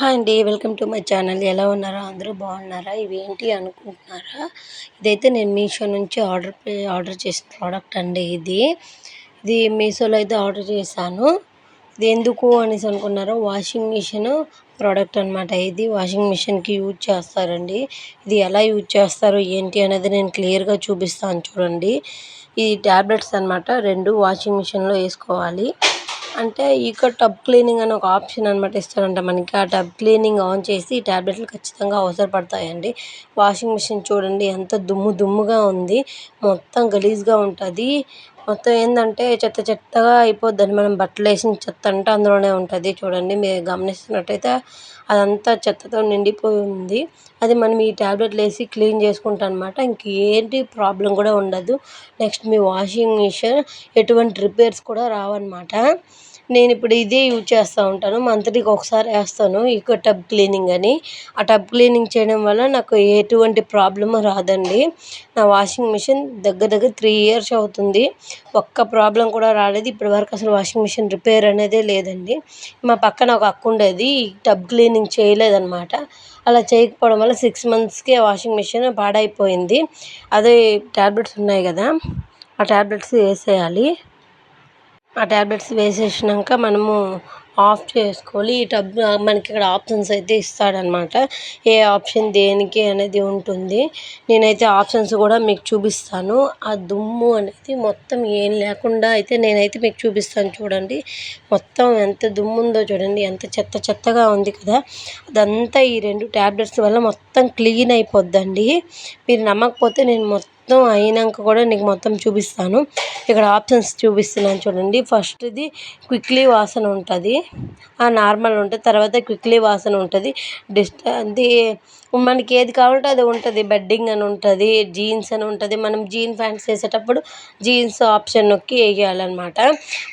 Hi అండి welcome to my channel. ఎలా ఉన్నారా? అందరూ బాగున్నారా? ఇవేంటి అనుకుంటున్నారా? ఇదైతే నేను మీషో నుంచి ఆర్డర్ ఆర్డర్ చేసిన ప్రోడక్ట్ అండి ఇది. ఇది మీషోలో అయితే ఆర్డర్ చేశాను. ఇది ఎందుకు అనేసి అనుకున్నారో? వాషింగ్ మిషన్ ప్రోడక్ట్ అనమాట ఇది. వాషింగ్ మిషన్కి యూజ్ చేస్తారండి. ఇది ఎలా యూజ్ చేస్తారు ఏంటి అనేది నేను క్లియర్గా చూపిస్తాను చూడండి. ఈ ట్యాబ్లెట్స్ అనమాట రెండు వాషింగ్ మిషన్లో వేసుకోవాలి. అంటే ఈకో టబ్ క్లీనింగ్ అని ఒక ఆప్షన్ అనమాట ఇస్తారంట మనకి. ఆ టబ్ క్లీనింగ్ ఆన్ చేసి ఈ ట్యాబ్లెట్లు ఖచ్చితంగా అవసరపడతాయండి. వాషింగ్ మిషన్ చూడండి ఎంత దుమ్ము దుమ్ముగా ఉంది. మొత్తం గలీజ్గా ఉంటుంది. మొత్తం ఏంటంటే చెత్త చెత్తగా అయిపోద్దండి. మనం బట్టలు వేసిన చెత్త అంటే అందులోనే ఉంటుంది చూడండి. మీరు గమనిస్తున్నట్టయితే అదంతా చెత్తతో నిండిపోయి ఉంది. అది మనం ఈ ట్యాబ్లెట్లు వేసి క్లీన్ చేసుకుంటాం అనమాట ఇంకేంటి ప్రాబ్లం కూడా ఉండదు. నెక్స్ట్ మీ వాషింగ్ మిషన్ ఎటువంటి రిపేర్స్ కూడా రావన్నమాట. నేను ఇప్పుడు ఇదే యూజ్ చేస్తూ ఉంటాను. మంత్లీకి ఒకసారి వేస్తాను. ఈకో టబ్ క్లీనింగ్ అని. ఆ టబ్ క్లీనింగ్ చేయడం వల్ల నాకు ఎటువంటి ప్రాబ్లమ్ రాదండి. నా వాషింగ్ మిషన్ దగ్గర దగ్గర త్రీ ఇయర్స్ అవుతుంది. ఒక్క ప్రాబ్లం కూడా రాలేదు. ఇప్పటి వరకు అసలు వాషింగ్ మిషన్ రిపేర్ అనేదే లేదండి. మా పక్కన ఒక అక్క ఉండేది. టబ్ క్లీనింగ్ చేయలేదన్నమాట. అలా చేయకపోవడం వల్ల సిక్స్ మంత్స్కే వాషింగ్ మిషన్ పాడైపోయింది. అదే ట్యాబ్లెట్స్ ఉన్నాయి కదా. ఆ ట్యాబ్లెట్స్ వేసేయాలి. ఆ ట్యాబ్లెట్స్ వేసేసినాక మనము ఆఫ్ చేసుకోవాలి. ఈ టబ్ మనకి ఇక్కడ ఆప్షన్స్ అయితే ఇస్తాడనమాట. ఏ ఆప్షన్ దేనికి అనేది ఉంటుంది. నేనైతే ఆప్షన్స్ కూడా మీకు చూపిస్తాను. ఆ దుమ్ము అనేది మొత్తం ఏం లేకుండా అయితే నేనైతే మీకు చూపిస్తాను చూడండి. మొత్తం ఎంత దుమ్ము ఉందో చూడండి. ఎంత చెత్త చెత్తగా ఉంది కదా. అదంతా ఈ రెండు ట్యాబ్లెట్స్ వల్ల మొత్తం క్లీన్ అయిపోద్దండి. మీరు నమ్మకపోతే నేను మొత్తం మొత్తం అయినాక కూడా నీకు మొత్తం చూపిస్తాను. ఇక్కడ ఆప్షన్స్ చూపిస్తున్నాను చూడండి. ఫస్ట్ది క్విక్లీ వాసన ఉంటుంది. ఆ నార్మల్ ఉంటుంది తర్వాత క్విక్లీ వాసన ఉంటుంది. డిస్ట్ అది మనకి ఏది కావాలంటే అది ఉంటుంది. బెడ్డింగ్ అని ఉంటుంది జీన్స్ అని ఉంటుంది. మనం జీన్ ప్యాంట్స్ వేసేటప్పుడు జీన్స్ ఆప్షన్ నొక్కి వేయాలన్నమాట.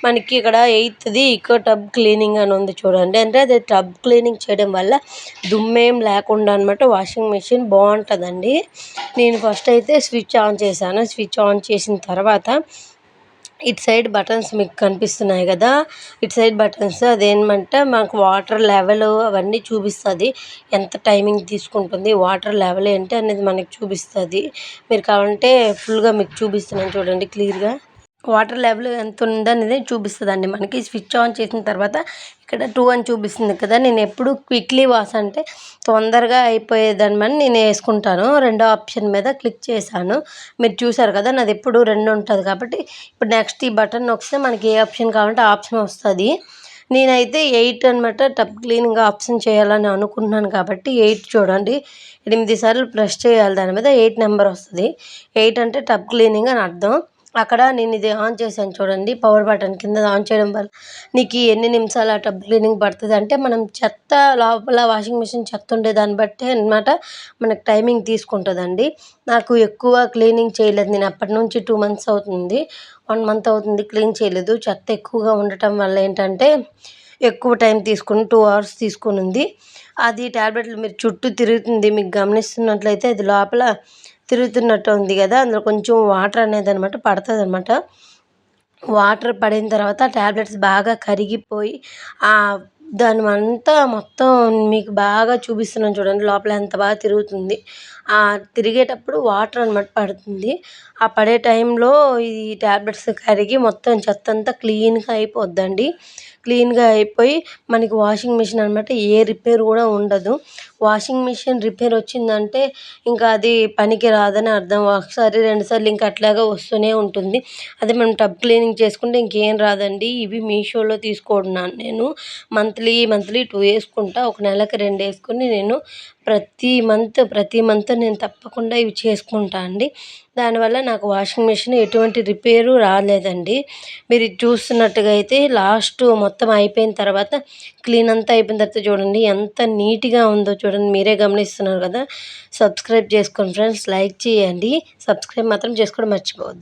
మనకి ఇక్కడ ఎయిత్ది ఇకో టబ్ క్లీనింగ్ అని ఉంది చూడండి. అంటే అది టబ్ క్లీనింగ్ చేయడం వల్ల దుమ్మేం లేకుండా అనమాట వాషింగ్ మిషన్ బాగుంటుందండి. నేను ఫస్ట్ అయితే స్విచ్ ఆన్ ఆన్ చేశాను. స్విచ్ ఆన్ చేసిన తర్వాత ఇటు సైడ్ బటన్స్ మీకు కనిపిస్తున్నాయి కదా. ఇటు సైడ్ బటన్స్ అదేమంటే మనకు వాటర్ లెవెల్ అవన్నీ చూపిస్తుంది. ఎంత టైమింగ్ తీసుకుంటుంది వాటర్ లెవెల్ ఏంటి అనేది మనకి చూపిస్తుంది. మీరు కావాలంటే ఫుల్గా మీకు చూపిస్తున్నాను చూడండి క్లియర్గా. వాటర్ లెవెల్ ఎంత ఉందనేది అనేది చూపిస్తుందండి. మనకి స్విచ్ ఆన్ చేసిన తర్వాత ఇక్కడ టూ అని చూపిస్తుంది కదా. నేను ఎప్పుడు క్విక్లీ వాష్ అంటే తొందరగా అయిపోయేదాన్ని నేను వేసుకుంటాను. రెండో ఆప్షన్ మీద క్లిక్ చేశాను. మీరు చూసారు కదా నాది ఎప్పుడు రెండు ఉంటుంది కాబట్టి ఇప్పుడు నెక్స్ట్ ఈ బటన్ నొక్కితే మనకి ఏ ఆప్షన్ కావాలంటే ఆప్షన్ వస్తుంది. నేనైతే ఎయిట్ అనమాట టబ్ క్లీనింగ్ ఆప్షన్ చేయాలని అనుకుంటున్నాను కాబట్టి ఎయిట్ చూడండి. ఎనిమిది సార్లు ప్రెస్ చేయాలి దాని మీద ఎయిట్ నెంబర్ వస్తుంది. ఎయిట్ అంటే టబ్ క్లీనింగ్ అని అర్థం. అక్కడ నేను ఇది ఆన్ చేశాను చూడండి పవర్ బటన్ కింద ఆన్ చేయడం వల్ల నీకు ఎన్ని నిమిషాలు ఆ టబ్ క్లీనింగ్ పడుతుంది అంటే మనం చెత్త లోపల వాషింగ్ మిషన్ చెత్త ఉండే దాన్ని బట్టి అనమాట మనకు టైమింగ్ తీసుకుంటుందండి. నాకు ఎక్కువ క్లీనింగ్ చేయలేదు నేను అప్పటి నుంచి టూ మంత్స్ అవుతుంది వన్ మంత్ అవుతుంది క్లీన్ చేయలేదు. చెత్త ఎక్కువగా ఉండటం వల్ల ఏంటంటే ఎక్కువ టైం తీసుకుని టూ అవర్స్ తీసుకుని ఉంది. అది ట్యాబ్లెట్లు మీరు చుట్టూ తిరుగుతుంది. మీకు గమనిస్తున్నట్లయితే అది లోపల తిరుగుతున్నట్టు ఉంది కదా. అందులో కొంచెం వాటర్ అనేది అనమాట పడుతుంది అనమాట వాటర్ పడిన తర్వాత ట్యాబ్లెట్స్ బాగా కరిగిపోయి దాని అంతా మొత్తం మీకు బాగా చూపిస్తున్నాను చూడండి లోపల ఎంత బాగా తిరుగుతుంది. ఆ తిరిగేటప్పుడు వాటర్ అనమాట పడుతుంది. ఆ పడే టైంలో ఈ ట్యాబ్లెట్స్ కరిగి మొత్తం చెత్త అంతా క్లీన్గా అయిపోద్దండి. క్లీన్గా అయిపోయి మనకి వాషింగ్ మిషన్ అనమాట ఏ రిపేర్ కూడా ఉండదు. వాషింగ్ మిషన్ రిపేర్ వచ్చిందంటే ఇంకా అది పనికి రాదని అర్థం. ఒకసారి రెండుసార్లు ఇంకా అట్లాగా వస్తూనే ఉంటుంది. అదే మనం టబ్ క్లీనింగ్ చేసుకుంటే ఇంకేం రాదండి. ఇవి మీషోలో తీసుకుంటున్నాను నేను. మంత్ మంత్లీ మంత్లీ టూ వేసుకుంటా ఒక నెలకి రెండు వేసుకుని నేను ప్రతి మంత్ ప్రతి మంత్ నేను తప్పకుండా ఇవి చేసుకుంటా అండి. దానివల్ల నాకు వాషింగ్ మిషన్ ఎటువంటి రిపేరు రాలేదండి. మీరు చూస్తున్నట్టుగా అయితే లాస్ట్ మొత్తం అయిపోయిన తర్వాత క్లీన్ అంతా అయిపోయిన తర్వాత చూడండి ఎంత నీట్గా ఉందో చూడండి మీరే గమనిస్తున్నారు కదా. సబ్స్క్రైబ్ చేసుకోండి ఫ్రెండ్స్ లైక్ చేయండి. సబ్స్క్రైబ్ మాత్రం చేసుకోవడం మర్చిపోవద్దు.